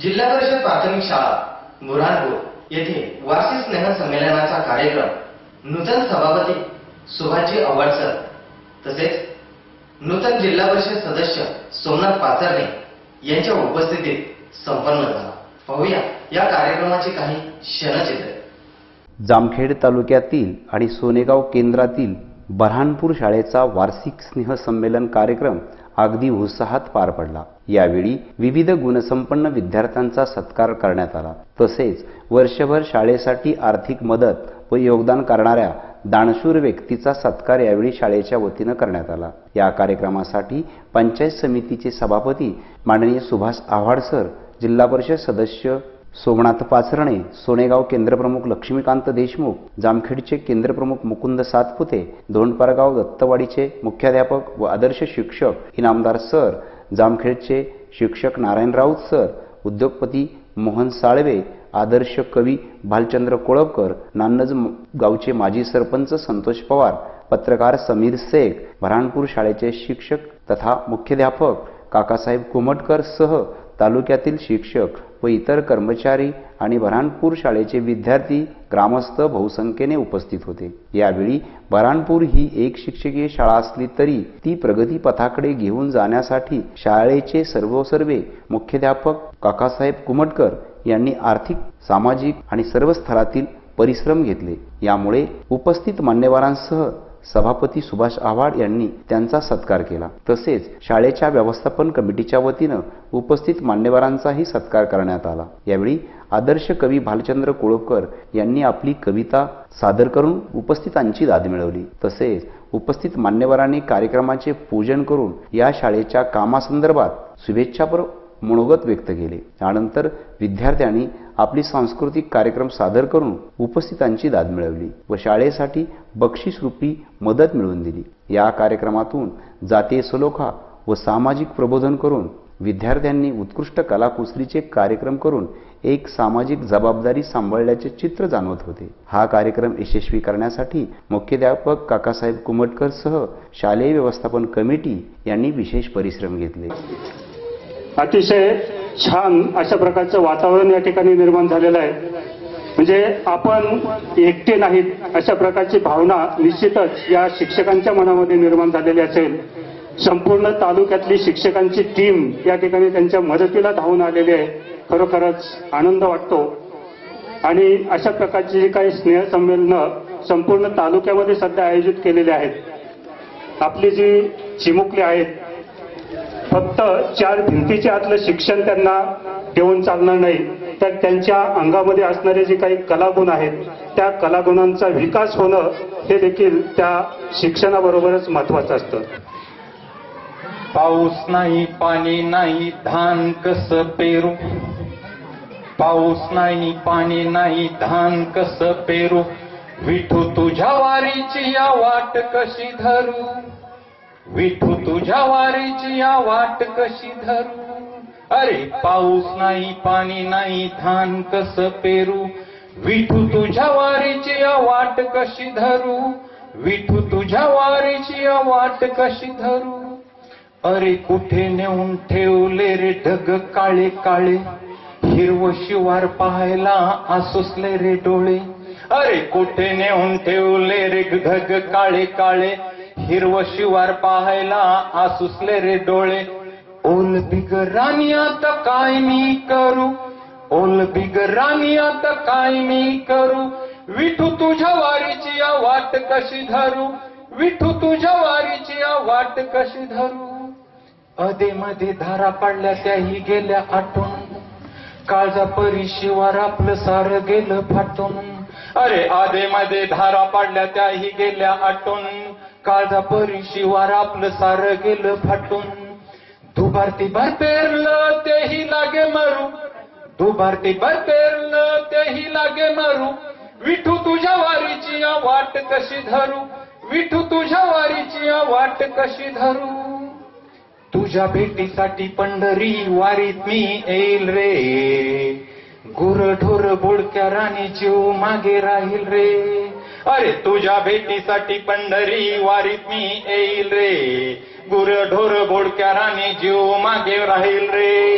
जिल्हा परिषद प्राथमिक शाळा बुरहानपूर येथे वार्षिक स्नेह संमेलनाचा कार्यक्रम नूतन सभापती सुभाषजी आव्हाड तसेच नूतन जिल्हा परिषद सदस्य सोमनाथ पाचरणे यांच्या उपस्थितीत संपन्न झाला. पाहूया या कार्यक्रमाचे काही क्षणचित्र. जामखेड तालुक्यातील आणि सोनेगाव केंद्रातील बऱ्हाणपूर शाळेचा वार्षिक स्नेहसंमेलन कार्यक्रम अगदी उत्साहात पार पडला. यावेळी विविध गुणसंपन्न विद्यार्थ्यांचा सत्कार करण्यात आला. तसेच वर्षभर शाळेसाठी आर्थिक मदत व योगदान करणाऱ्या दानशूर व्यक्तीचा सत्कार यावेळी शाळेच्या वतीनं करण्यात आला. या कार्यक्रमासाठी पंचायत समितीचे सभापती माननीय सुभाष आव्हाड सर जिल्हा परिषद सदस्य सोमनाथ पाचरणे सोनेगाव केंद्रप्रमुख लक्ष्मीकांत देशमुख जामखेडचे केंद्रप्रमुख मुकुंद सातपुते दोंडपारगाव दत्तवाडीचे मुख्याध्यापक व आदर्श शिक्षक इनामदार सर जामखेडचे शिक्षक नारायण राऊत सर उद्योगपती मोहन साळवे आदर्श कवी भालचंद्र कोळपकर नान्नज गावचे माजी सरपंच संतोष पवार पत्रकार समीर शेख भराणपूर शाळेचे शिक्षक तथा मुख्याध्यापक काकासाहेब कुमटकर सह तालुक्यातील शिक्षक व इतर कर्मचारी आणि बऱ्हाणपूर शाळेचे विद्यार्थी ग्रामस्थ बहुसंख्येने उपस्थित होते. यावेळी बऱ्हाणपूर ही एक शिक्षकीय शाळा असली तरी ती प्रगतीपथाकडे घेऊन जाण्यासाठी शाळेचे सर्वसर्वे मुख्याध्यापक काकासाहेब कुमटकर यांनी आर्थिक सामाजिक आणि सर्व स्तरातील परिश्रम घेतले. यामुळे उपस्थित मान्यवरांसह सभापती सुभाष आव्हाड यांनी त्यांचा सत्कार केला. तसेच शाळेच्या व्यवस्थापन कमिटीच्या वतीनं उपस्थित मान्यवरांचाही सत्कार करण्यात आला. यावेळी आदर्श कवी भालचंद्र कोळकर यांनी आपली कविता सादर करून उपस्थितांची दाद मिळवली. तसेच उपस्थित मान्यवरांनी कार्यक्रमाचे पूजन करून या शाळेच्या कामासंदर्भात शुभेच्छापर मनोगत व्यक्त केले. त्यानंतर विद्यार्थ्यांनी आपली सांस्कृतिक कार्यक्रम सादर करून उपस्थितांची दाद मिळवली व शाळेसाठी बक्षीसरूपी मदत मिळवून दिली. या कार्यक्रमातून जातीय सलोखा व सामाजिक प्रबोधन करून विद्यार्थ्यांनी उत्कृष्ट कलाकुसरीचे कार्यक्रम करून एक सामाजिक जबाबदारी सांभाळल्याचे चित्र जाणवत होते. हा कार्यक्रम यशस्वी करण्यासाठी मुख्याध्यापक काकासाहेब कुमटकर सह शालेय व्यवस्थापन कमिटी यांनी विशेष परिश्रम घेतले. अतिशय छान अशा प्रकारचं वातावरण या ठिकाणी निर्माण झालेलं आहे. म्हणजे आपण एकटे नाहीत अशा प्रकारची भावना निश्चितच या शिक्षकांच्या मनामध्ये निर्माण झालेली असेल. संपूर्ण तालुक्यातली शिक्षकांची टीम या ठिकाणी त्यांच्या मदतीला धावून आलेली आहे. खरोखरच आनंद वाटतो. आणि अशा प्रकारची जी काही स्नेहसंमेलनं संपूर्ण तालुक्यामध्ये सध्या आयोजित केलेली आहेत. आपली जी चिमुकली आहेत फक्त चार भिंतीच्या आतलं शिक्षण त्यांना देऊन चालणार नाही तर त्यांच्या अंगामध्ये असणारे जे काही कलागुण आहेत त्या कलागुणांचा विकास होणं हे देखील त्या शिक्षणाबरोबरच महत्वाचं असतं. पाऊस नाही पाणी नाही धान कस पेरू? पाऊस नाही पाणी नाही धान कस पेरू? विठू तुझ्या वारीची या वाट कशी धरू? विठू तुझ्या वारीची या वाट कशी धरू? अरे पाऊस नाही पाणी नाही धान कस पेरू? विठू तुझ्या वारीची या वाट कशी धरू? विठू तुझ्या वारीची या वाट कशी धरू? अरे कुठे नेऊन ठेवले रे ढग काळे काळे? हिरव शिवार पाहायला आसुसले रे डोळे? अरे कुठे नेऊन ठेवले रे ढग काळे काळे? हिरव शिवार पाहायला आसुसले रे डोळे. ओल बिगरानी आता काय मी करू? ओल बिगरानी आता काय मी करू? विठू तुझ्या वारीची या वाट कशी धरू? विठू तुझ्या वारीची या वाट कशी धरू? अधे मध्ये धारा पडल्या त्याही गेल्या आटून काळजा परी शिवार आपलं सार गेलं फाटून. अरे आधे मध्ये धारा पडल्या त्याही गेल्या आटून काळजा परी शिवार आपलं सार गेलं फाटून. दुभारती भर पेरलं तेही लागे मारू. दुभारती भर पेरलं तेही लागे मारू. विठू तुझ्या वारीची वाट कशी धरू? विठू तुझ्या वारीची वाट कशी धरू? तुझ्या भेटीसाठी पंढरी वारीत मी येईल रे. गुरढोर बुडक्या राणी जीव मागे राहील रे. अरे तुझ्या भेटीसाठी पंढरी वारीत मी येईल रे. गुरढोर बोडक्या राणी जीव मागे राहील रे.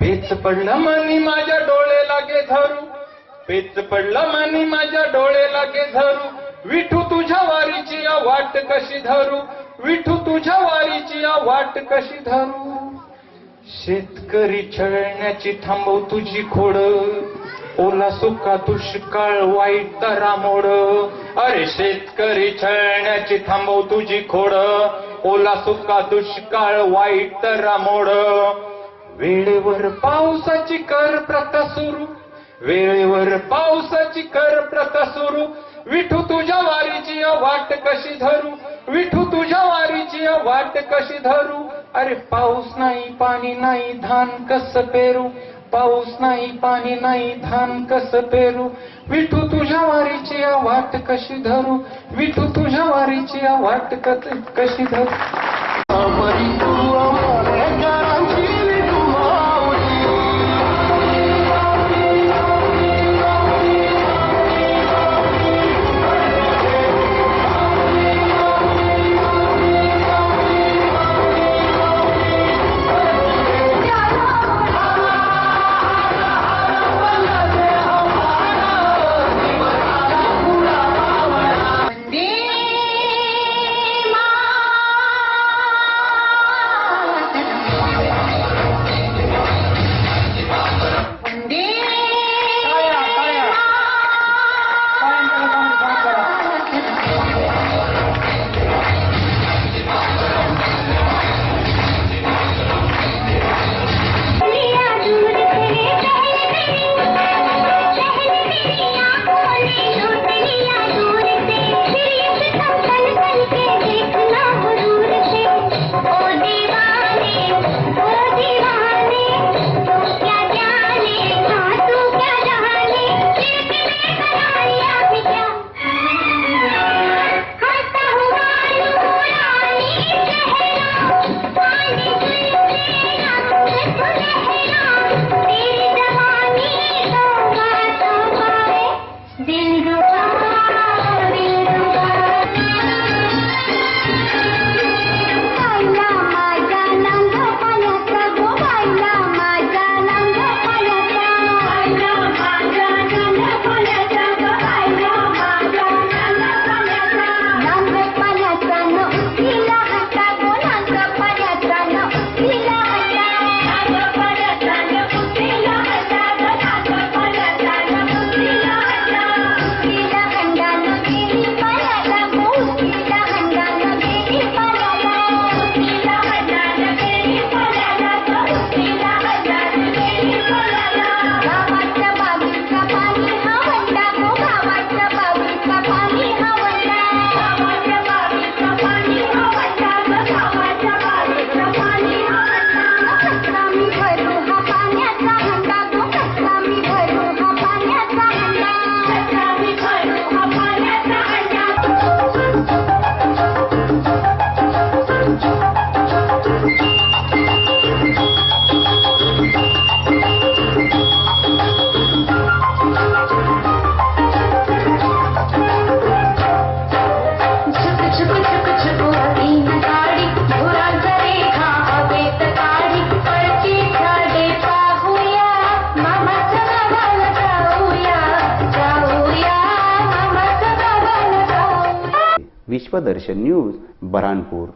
पेच पडलं मनी माझ्या डोळे लागे धरू पेच पडलं मनी माझ्या डोळे लागे धरू विठू तुझ्या वारीची या वाट कशी धरू? विठू तुझ्या वारीची या वाट कशी धरू? शेतकरी छळण्याची थांबव तुझी खोड. ओला सुका दुष्काळ वाईट तरा मोड अरे शेतकरी छळण्याची थांबव तुझी खोड. ओला सुका दुष्काळ वाईट तरा मोड वेळेवर पावसाची कर प्रथा सुरू. वेळेवर पावसाची कर प्रथा सुरू. विठू तुझ्या वारीची वाट कशी धरू? विठू तुझ्या वारीची वाट कशी धरू? अरे पाऊस नाही पाणी नाही धान कस पेरू? पाऊस नाही पाणी नाही धान कस पेरू? विठू तुझ्या वारीची या वाट कशी धरू? विठू तुझ्या वारीची या वाट कशी धरू? विश्वदर्शन न्यूज बऱ्हाणपूर